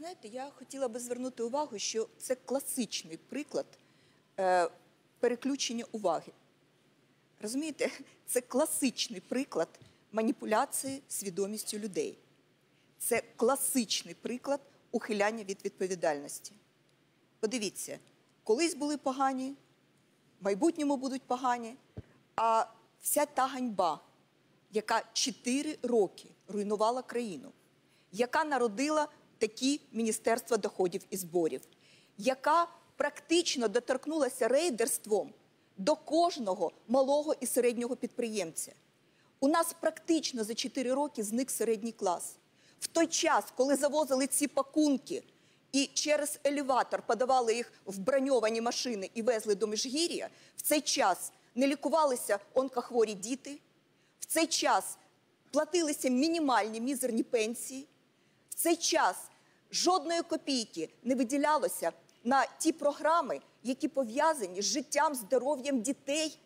Знаєте, я хотіла би звернути увагу, що це класичний приклад е, переключення уваги. Розумієте, це класичний приклад маніпуляції свідомістю людей. Це класичний приклад ухиляння від відповідальності. Подивіться, колись були погані, в майбутньому будуть погані, а вся та ганьба, яка 4 роки руйнувала країну, яка народила такі Міністерства доходів і зборів, яка практично доторкнулася рейдерством до кожного малого і середнього підприємця. У нас практично за 4 роки зник середній клас. В той час, коли завозили ці пакунки і через елеватор подавали їх в броньовані машини і везли до Межгір'я, в цей час не лікувалися онкохворі діти, в цей час платилися мінімальні мізерні пенсії, цей час жодної копійки не виділялося на ті програми, які пов'язані з життям, здоров'ям дітей